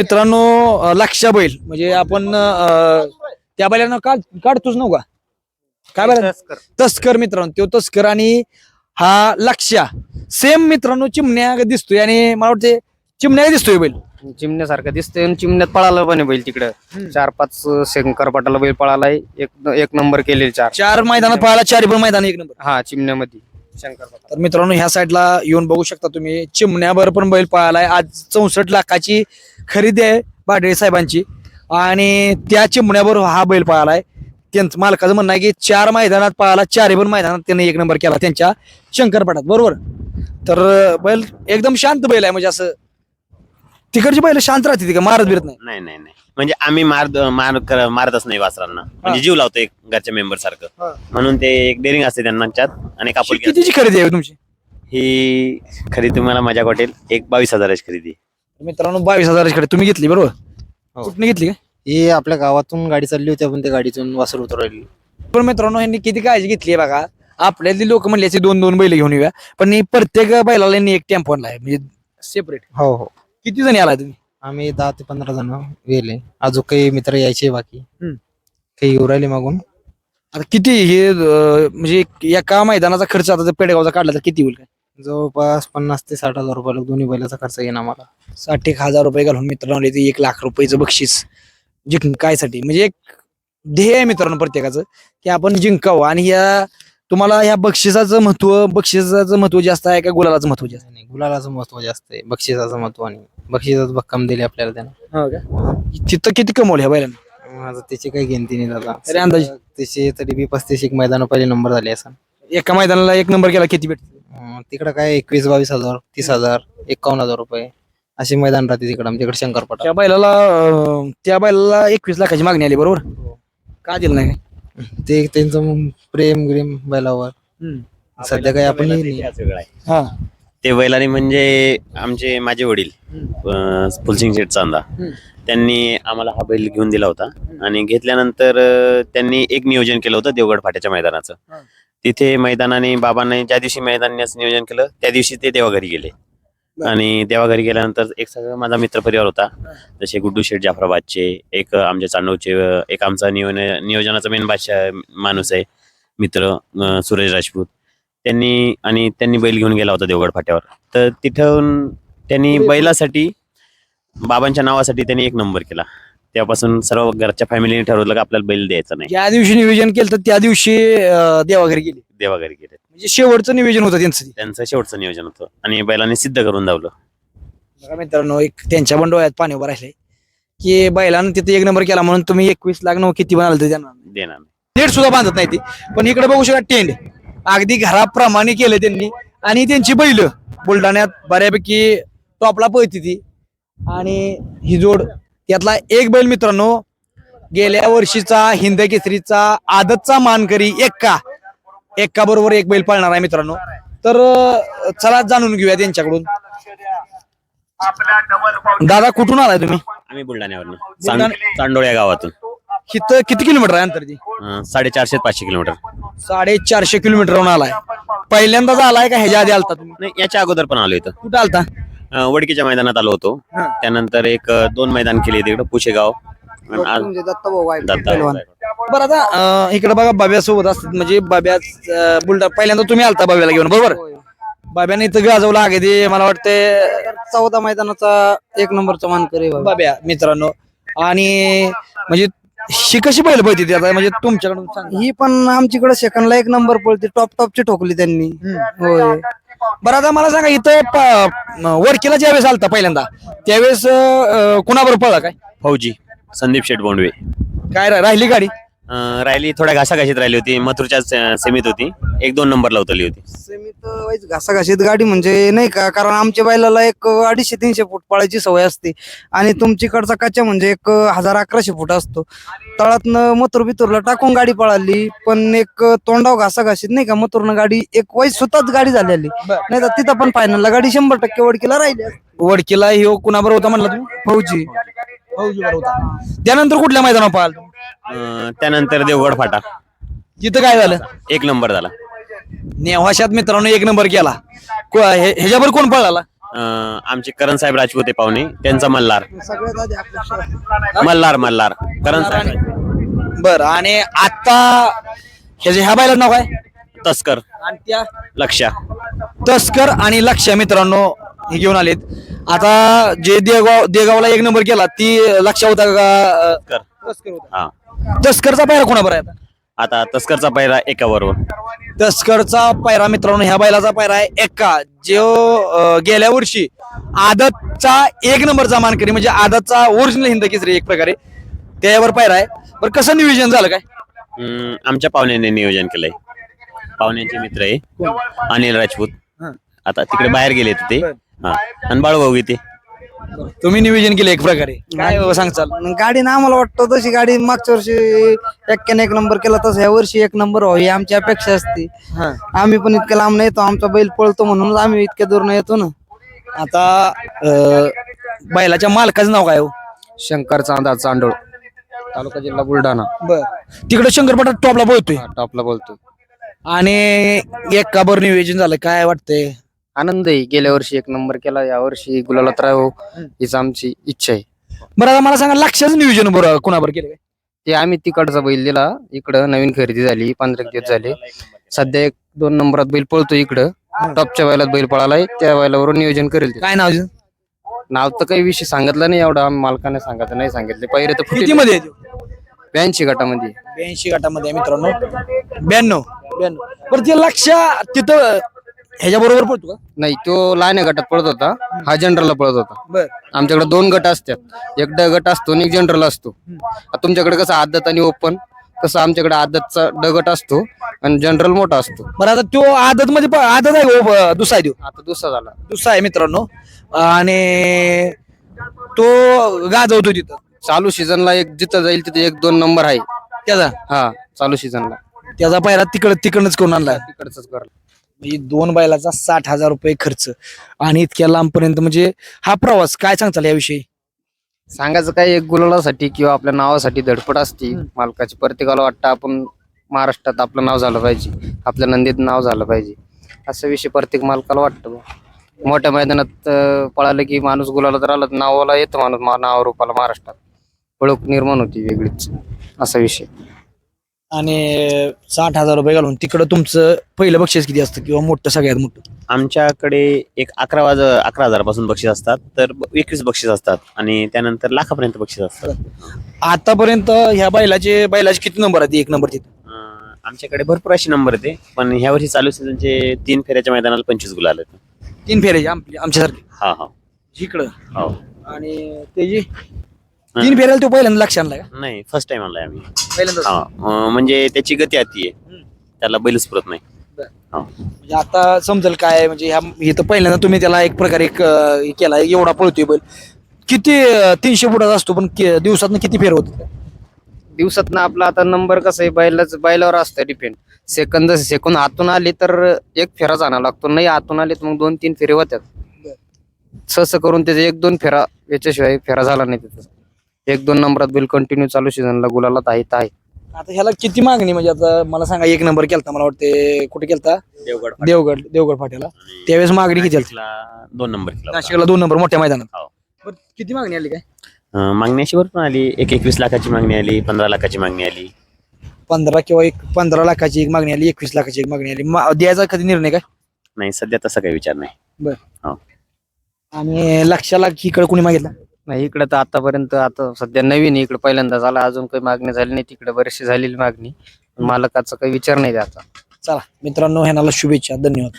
मित्रांनो लक्षा बैल. म्हणजे आपण अं, त्या बैलांना काढ काढतोच नव्हता काय बैल? तस्कर. मित्रांनो तो तस्कर आणि हा लक्षा सेम मित्रांनो चिमण्या दिसतोय आणि मला वाटते चिमण्या दिसतोय बैल. चिमण्यासारखं दिसतंय आणि चिमण्यात पळाला पण आहे बैल तिकडं. चार पाच शंकर पटाला बैल पळालाय. एक एक नंबर केले चार. चार मैदानात पळाला चार पण मैदान एक नंबर. हा चिमण्यामध्ये. शंकर तर मित्रांनो ह्या साईडला येऊन बघू शकता तुम्ही चिमण्यावर पण बैल पळालाय. आज चौसष्ट लाखाची खरेदी आहे बाडळे साहेबांची. आणि त्या चिमण्यावर हा बैल पळालाय. त्यांचं मालकाचं म्हणणं आहे की चार मैदानात पळाला चारही पण मैदानात त्यांनी एक नंबर केला त्यांच्या शंकरपाटात बरोबर? तर बैल एकदम शांत बैल आहे. म्हणजे असं तिकडची बैल शांत राहते ती का? मारत बिरत नाही? नाही नाही नाही. म्हणजे आम्ही मार मार कर- मारतच नाही वासरांना. म्हणजे जीव लावतो एक घरच्या मेंबर हा. सारखं म्हणून ते एक डेअरिंग असते त्यांना त्यात आणि असते. कितीची खरेदी आहे तुमची? ही खरी तुम्हाला मजा वाटेल एक बावीस हजाराची खरेदी मित्रांनो बावीस हजाराची खरेदी. तुम्ही घेतली बरोबर? हो. कुठली घेतली का ही आपल्या गावातून गाडी चालली होती आपण त्या गाडीतून वासर उतरवली पण मित्रांनो यांनी किती काळजी घेतली आहे बघा. आपल्यातली लोक म्हणले असे दोन दोन बैल घेऊन येऊया. पण ही प्रत्येक बैलाला यांनी एक टेम्पो आणला आहे म्हणजे सेपरेट हो हो. किती जणी आला तुम्ही? आम्ही दहा ते पंधरा जण गेले. अजून काही मित्र यायचे बाकी. हम्म. काही येऊ राहिले मागून. आता किती हे अं, म्हणजे एका मैदानाचा खर्च आता जर पेडगावचा काढला तर किती होईल काय? जवळपास पन्नास ते साठ हजार रुपये दोन्ही बैलाचा खर्च येईल आम्हाला. साठ एक हजार रुपये घालून मित्रांनो इथे एक लाख रुपयाचं बक्षीस जिंक कायसाठी. म्हणजे एक ध्येय आहे मित्रांनो प्रत्येकाचं की आपण जिंकावं. आणि या तुम्हाला ह्या बक्षिसाचं महत्त्व बक्षिसाचं महत्त्व जास्त आहे का गुलालाचं महत्त्व जास्त? नाही, गुलालाचं महत्त्व जास्त आहे. बक्षिसाचं महत्त्व आणि बक्षिसाचं भक्कम दिले आपल्याला त्यानं. आहे का? तिथं किती कमवलं ह्या बैलांना? माझं त्याची काही गिनती नाही दादा. तरी अंदाजे? त्याचे तरी बी पस्तीस एक मैदान पहिले नंबर झाले असं एका मैदानाला एक नंबर केला किती भेटतो तिकडं काय एकवीस बावीस हजार तीस हजार एकावन्न हजार रुपये असे मैदान राहते तिकडं आमच्याकडे शंकरपटा. त्या बैलाला अं, त्या बैलाला एकवीस लाखाची मागणी आली बरोबर? का दिलं नाही? ते त्यांचं मग प्रेम ग्रेम बैलावर. सध्या काही आपण बैलाचा नाही. इतिहास वेगळा आहे. हा. ते बैलाने म्हणजे आमचे माझे वडील अं, फुलसिंग शेठ चांदा. हम्म. त्यांनी आम्हाला हा बैल घेऊन दिला होता. आणि घेतल्यानंतर त्यांनी एक नियोजन केलं होतं देवगड फाट्याच्या मैदानाचं. तिथे मैदानाने बाबांनी ज्या दिवशी मैदानाने असं नियोजन केलं त्या दिवशी ते देवाघरी गेले. आणि देवाघरी गेल्यानंतर एक सगळं माझा मित्र परिवार होता. जसे गुड्डू शेठ जाफराबादचे एक आमच्या चांडवचे अं, एक आमचा नियोजन नियोजनाचा मेन बादशाह माणूस आहे. मित्र सुरेश राजपूत. त्यांनी आणि त्यांनी बैल घेऊन गेला होता देवगड फाट्यावर. तर तिथून त्यांनी बैलासाठी बाबांच्या नावासाठी त्यांनी एक नंबर केला. तेव्हापासून सर्व घरच्या फॅमिलीने ठरवलं की आपल्याला बैल द्यायचा नाही. ज्या दिवशी नियोजन केलं तर त्या दिवशी अं, देवाघरी गेले. देवाघरी गेले. म्हणजे शेवटचं नियोजन होतं त्यांचं ते. त्यांचं शेवटचं नियोजन होतं. आणि बैलाने सिद्ध करून धावलं. बघा मित्रांनो एक त्यांच्या पण डोळ्यात पाणी उभं राहिले की बैलानं तिथे एक नंबर केला म्हणून तुम्ही एकवीस लाख नऊ किती म्हणाल तर त्यांना देणार नाही. नेट सुद्धा बांधत नाही ती. पण इकडे बघू शकता टेंड. अगदी घराप्रमाणे केलं त्यांनी. आणि त्यांची बैल बुलढाण्यात बऱ्यापैकी टॉपला पळती ती. आणि ही जोड यातला एक बैल मित्रांनो गेल्या वर्षीचा हिंद केसरीचा आदतचा मानकरी एक्का. एक्का बरोबर एक बैल पाळणार आहे मित्रांनो. तर चला जाणून घेऊया त्यांच्याकडून दादा कुठून आलाय तुम्ही? आम्ही बुलढाण्यावरनं. बुलढाणा- चांद- चांडोळ या गावातून. इथं किती किलोमीटर आहे अंतर अं, साडेचारशे पाचशे किलोमीटर. साडेचारशे किलोमीटरहून आलाय. पहिल्यांदाच आलाय का ह्याच्या आधी आलता तुम्ही? याच्या अगोदर पण आलो इथं. कुठं आलता? अं, वडकीच्या मैदानात आलो होतो. हा. त्यानंतर एक अं, दोन मैदान केले तिकडं पुशेगाव. आणि आज दत्ता बरं आता अं, इकडे बघा बाब्या सोबत असतात. म्हणजे बाब्या बुलढा पहिल्यांदा तुम्ही आलता बाब्याला घेऊन बरोबर? बाब्याने इथं गाजवलं आगे ते मला वाटतं चौदा मैदानाचा एक नंबरचा मानकरी बाब्या. मित्रांनो. आणि म्हणजे ही कशी पहिलं पाहिजे ती आता? म्हणजे तुमच्याकडून सांगा. ही पण आमच्याकडे सेकंडला एक नंबर पळते टॉप टॉपची ठोकली त्यांनी. होय. बरं आता मला सांगा इथं वरकीला ज्यावेळेस आलता पहिल्यांदा त्यावेळेस कुणाबरोबर पळला काय? फौजी संदीप शेठ बोंडवे. काय रा- राहिली गाडी? अं, राहिली थोड्या घासाघाशीत राहिली होती मथुरच्या सेमीत होती. एक दोन नंबरला उतरली होती. वाईज घासाघाशीत गाडी म्हणजे नाही का कारण आमच्या बैलाला एक अडीचशे तीनशे फूट पळायची सवय असते. आणि तुमच्याकडचा कच्चा म्हणजे एक हजार अकराशे फूट असतो. तळातनं मथुर बिथुरला टाकून गाडी पळाली पण एक तोंडाव घासाघाशीत नाही का मथुरनं गाडी एक वाईज स्वतःच गाडी झालेली. नाही तर तिथं पण फायनलला गाडी शंभर टक्के वडकीला राहिली. वडकीला ह्यो कुणाबरोबर होता म्हणला तुम्ही? फौजी. फौजी बरोबर होता. त्यानंतर कुठल्या मैदानावर पळाल अं, त्यानंतर देवगड फाटा. तिथं काय झालं? एक नंबर झाला. नेवाशात मित्रांनो एक नंबर केला. को- हे- ह्याच्यावर कोण पळाला? अं, आमचे करण साहेब राजपूते पाहुणे त्यांचा मल्हार. मल्हार मल्हार. करण साहेब राजपूत. बर आणि आता ह्याच्या ह्या बायला नाव काय? तस्कर. आणि त्या? लक्ष्या तस्कर आणि लक्ष्य मित्रांनो हे घेऊन आलेत. आता जे देगाव देगावला एक नंबर केला ती लक्ष होता का? तस्कर. तस्कर होता. हा. तस्करचा पायरा कोणाबर आहे आता? आता तस्करचा पहिला एका बरोबर तस्करचा पायरा मित्रांनो ह्या बैलाचा पायरा आहे एक्का. जो अं, गेल्या वर्षी आदतचा एक नंबरचा मानकरी म्हणजे आदतचा ओरिजिनल हिंद केसरी एक प्रकारे त्याच्यावर पायरा आहे. बरं कसं नियोजन झालं काय? हम्म, आमच्या पाहुण्याने नियोजन केलंय. पाहुण्यांचे मित्र आहे अनिल राजपूत. आता तिकडे बाहेर गेले ते. हा. आणि बाळूभाऊ गीते तुम्ही नियोजन केलं एक प्रकारे. काय हो सांगचाल गाडीनं आम्हाला वाटतं तशी गाडी मागच्या वर्षी एक्क्याने एक नंबर केला तसं या वर्षी एक नंबर व्हावी ही आमची अपेक्षा असते. हा. आम्ही पण इतक्या लांब नाही येतो आमचा बैल पळतो म्हणून आम्ही इतक्या दूर नाही येतो ना. आता अं, बैलाच्या मालकाचं नाव काय हो? शंकर चांदा चांडोळ तालुका जिल्हा बुलढाणा. बर. तिकडे शंकरपटात टॉपला बोलतोय. टॉपला बोलतो आणि एक काबर नियोजन झालं काय वाटतंय? आनंद आहे. गेल्या वर्षी एक नंबर केला. या वर्षी गुलालात राहावं हीच आमची इच्छा आहे. बरं आता मला सांगा लक्षाचं नियोजन बरं कोणाबर केलं काय? ते आम्ही तिकडचा बैल दिला. इकडं नवीन खरेदी झाली. पंधरा दिवस झाले. सध्या एक दोन नंबरात बैल पळतो इकडं. टॉपच्या बैलात बैल पळालाय. त्या बैलावरून नियोजन करेल ते. काय नाव आहे? नाव तर काही विषय सांगितलं नाही एवढं. आम्ही मालकाने सांगायचं नाही सांगितले. पहिले तर किती फुटी मध्ये ब्याऐंशी गटामध्ये. ब्याऐंशी गटामध्ये आहे मित्रांनो. ब्याण्णव. ब्याण्णव. बरं ते लक्ष तिथं ह्याच्या बरोबर पडतो का? नाही तो लहान गटात पळत होता. हा जनरलला पळत होता. बर. आमच्याकडे दोन गट असतात. एक ड गट असतो आणि एक जनरल असतो. आता तुमच्याकडे कसं आदत आणि ओपन तसं आमच्याकडे आदतचा ड गट असतो आणि जनरल मोठा असतो. बरं आता तो आदत मध्ये आदत आहे हो, ब- दुसरा तो? आता दुसरा झाला. दुसरा आहे मित्रांनो. आणि तो गाजवतो तिथं. चालू सीझनला एक जिथं जाईल तिथे एक दोन नंबर आहे. त्याचा? हा चालू सीझनला त्याचा पायरा तिकड तिकडनंच करून आणला तिकडच कर म्हणजे दोन बैलाचा साठ हजार रुपये खर्च. आणि इतक्या लांबपर्यंत म्हणजे हा प्रवास काय सांगताल याविषयी? सांगायचं काय एक गुलालासाठी किंवा आपल्या नावासाठी धडपड असती. मालकाची प्रत्येकाला वाटतं आपण महाराष्ट्रात आपलं नाव झालं पाहिजे. आपल्या नंदीत नाव झालं पाहिजे. असा विषय प्रत्येक मालकाला वाटतं बुवा. मोठ्या मैदानात अं, पळालं की माणूस गुलाला तर आला तर नावाला येतो माणूस मा- नाव रूपाला महाराष्ट्रात. ओळख निर्माण होती वेगळीच. असा विषय. आणि साठ हजार रुपये घालून तिकडं तुमचं पहिलं बक्षीस किती असतं किंवा मोठं सगळ्यात मोठं? आमच्याकडे एक अकरा वाज अकरा हजारापासून बक्षीस असतात तर एकवीस बक्षीस असतात आणि त्यानंतर लाखापर्यंत बक्षीस असतात. आतापर्यंत ह्या बैलाचे बैलाचे किती नंबर आहेत? एक नंबर तिथं. अं, आमच्याकडे भरपूर अशी नंबर येते पण ह्या वर्षी चालू सीझनचे तीन फेऱ्याच्या मैदानाला पंचवीस गुलाल आहेत तीन फेऱ्याचे आम- आमच्यासारखे? हा हा. इकडं? हो. आणि त्याची तीन फेऱ्याला तो पहिल्यांदा लक्ष आणला का? नाही फर्स्ट टाइम आणलाय आम्ही. पहिल्यांदा हा अं, म्हणजे त्याची गती अति आहे. त्याला बैलच पुरत नाही. हा. म्हणजे आता समजेल काय म्हणजे ह्या इथं पहिल्यांदा तुम्ही त्याला एक प्रकारे एक, अं, हे केला एवढा पळतोय बैल. किती अं, तीनशे फुटाचा असतो पण दिवसात किती फेर होत दिवसात ना आपला आता नंबर कसं आहे बैलाच बैलावर असतं डिपेंड सेकंद सेकंद आतून आले तर एक फेराच आणावा लागतो. नाही आतून आले तर मग दोन तीन फेरे होत्यात. सहस करून त्याचे एक दोन फेरा याच्याशिवाय फेरा झाला नाही त्याचा एक दोन नंबरात बिल कंटिन्यू चालू सीझनला गुलालात आहे तर आहे आता ह्याला किती मागणी म्हणजे आता मला सांगा एक नंबर केलता मला वाटते कुठे केलता? देवगड देवगड देवगड फाट्याला. त्यावेळेस मागणी किती झाली? नाशिकला दोन नंबर केला. नाशिकला दोन नंबर मोठ्या मैदानात. हो. बरं, किती मागणी आली काय? अं, मागणी अशी भरपूर आली. एक एकवीस लाखाची मागणी आली पंधरा लाखाची मागणी आली. पंधरा किंवा एक पंधरा लाखाची एक मागणी आली एकवीस लाखाची एक मागणी आली. मा- द्यायचा कधी निर्णय काय? नाही सध्या तसा काही विचार नाही. आणि लक्षाला इकडे कोणी मागितला? नाही इकडे तर आतापर्यंत आता सध्या नवीन आहे इकडे पहिल्यांदा झाला अजून काही मागणी झाली नाही तिकडे बरीचशी झालेली मागणी. मालकाचा काही विचार नाही त्याचा. चला मित्रांनो ह्यानाला शुभेच्छा धन्यवाद.